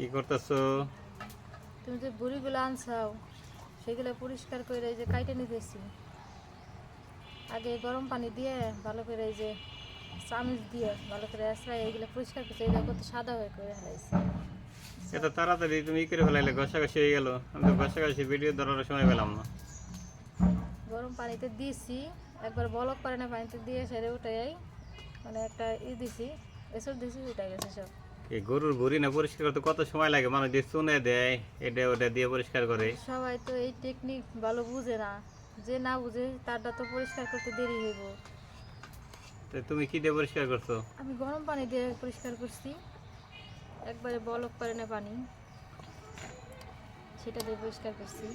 কি করতেছো? তুমি যে বুড়িগুলো আনছাও সেগুলো পরিষ্কার করে এই যে কাইটে নিতেছি। আগে গরম পানি দিয়ে ভালো করে এই যে চামচ দিয়ে ভালো করে আসরা এইগুলো পরিষ্কার করছে এইগুলো কত সাদা হয়ে করে ফেলাইছে। এত তাড়াতাড়ি তুমি ই করে ফেলাইলে ঘষাঘষি হয়ে গেল। আমি তো ঘষাঘষি ভিডিও ধরার সময় পেলাম না। গরম পানিতে দিয়েছি একবার বলক করে না পানিতে দিয়ে সেরে উঠাই মানে একটা ই দিছি এসব দিছি উঠে গেছে সব। এই গরুর ভুড়ি না পরিষ্কার করতে কত সময় লাগে? মানুষ চুনে দেয় এটা ওটা দিয়ে পরিষ্কার করে। সবাই তো এই টেকনিক ভালো বুঝে না। যে না বুঝে তারটা তো পরিষ্কার করতে দেরি হইব। তো তুমি কি দিয়ে পরিষ্কার করছ? আমি গরম পানি দিয়ে পরিষ্কার করছি। একবারে বলক করে না পানি। সেটা দিয়ে পরিষ্কার করছি।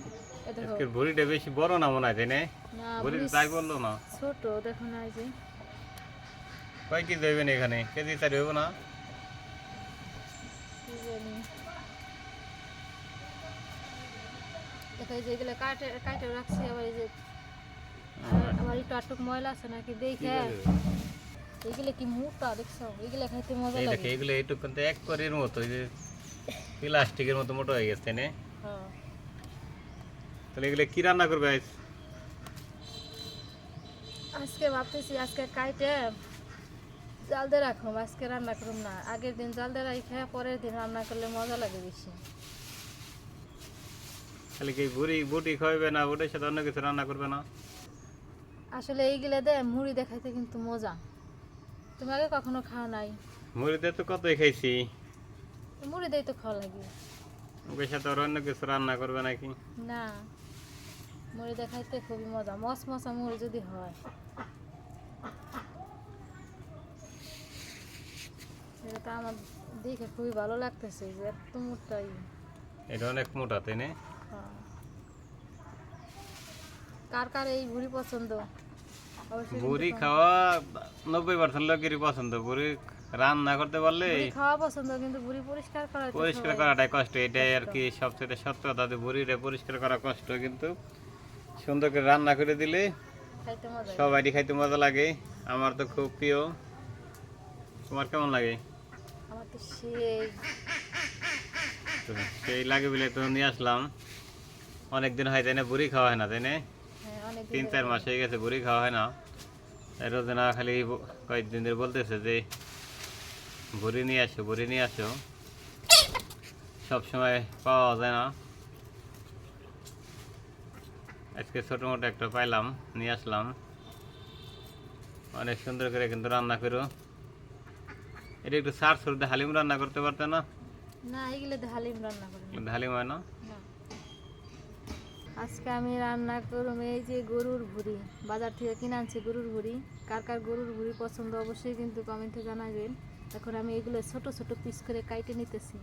আজকের ভুড়িটা বেশি বড় না মনে হয় তাই না? তাই বলল না। ছোট দেখো না এই যে। কয় কেজি হইবেন এখানে? কেজি চারি হইব না কি জানি দেখো এই যে এগুলো কাটে কাটে রাখছি আবার এই যে আবার একটু আটুক ময়লা আছে নাকি দেখে। এগুলো কি মোটা দেখছ? এগুলো খাইতে মজা লাগে। এগুলো এইটুকু কিন্তু এক করের মতো এই যে প্লাস্টিকের মতো মোটা হয়ে গেছে না? হ্যাঁ। তাহলে এগুলো কি রান্না করবে আজ? আজকে ভাবতেছি আজকে কাইটে জাল দিয়ে রাখুম আজকে রান্না করুম না। আগের দিন জাল দিয়ে রাখে পরের দিন রান্না করলে মজা লাগে বেশি। খালি কি বুড়ি বুটি খাওয়াবে না বুটির সাথে অন্য কিছু রান্না করবে না? আসলে এইগুলো দে মুড়ি দেখাইতে কিন্তু মজা। তুমি আগে কখনো খাও নাই? মুড়িতে তো কতই খাইছি। মুড়ি দেই তো খাওয়া লাগে। ওদের সাথে আর অন্য কিছু রান্না করবে নাকি? না মুড়ি দেখাইতে খুবই মজা। মস মশা মুড়ি যদি হয়। এটা আমার দেখে খুবই ভালো লাগতেছে যে এত মোটাই এটা অনেক মোটা তাই না। কার কার এই ভুড়ি পছন্দ? খাওয়া নব্বই পার্সেন্ট লোকেরই পছন্দ। বুড়ি রান্না করতে পারলে খাওয়া পছন্দ কিন্তু ভুড়ি পরিষ্কার করা পরিষ্কার করাটাই কষ্ট। এটাই আর কি সবচেয়ে সত্য। বুড়িটা পরিষ্কার করা কষ্ট কিন্তু সুন্দর করে রান্না করে দিলে। সবাইই খাইতে মজা লাগে। আমার তো খুব প্রিয়। তোমার কেমন লাগে? আমার তো সেই তো সেই লাগে বলে তো নিয়ে আসলাম। অনেক দিন হয় তাই না বুড়ি খাওয়া হয় না তাই না? হ্যাঁ, তিন চার মাস হয়ে গেছে বুড়ি খাওয়া হয় না। তাই রোজনা খালি কয়েকদিন ধরে বলতেছে যে বুড়ি নিয়ে আসো বুড়ি নিয়ে আসো। সব সময় পাওয়া যায় না। আজকে ছোটো মোটো একটা পাইলাম নিয়ে আসলাম। অনেক সুন্দর করে কিন্তু রান্না করো। এটা একটু সার সরতে হালিম রান্না করতে পারতে না? না এগুলো দিয়ে হালিম রান্না করি না। হালিম হয় না? না। আজকে আমি রান্না করুম এই যে গরুর ভুড়ি। বাজার থেকে কিনে আনছি গরুর ভুড়ি। কার কার গরুর ভুড়ি পছন্দ অবশ্যই কিন্তু কমেন্টে জানাবেন। এখন আমি এগুলো ছোট ছোট পিস করে কাইটে নিতেছি।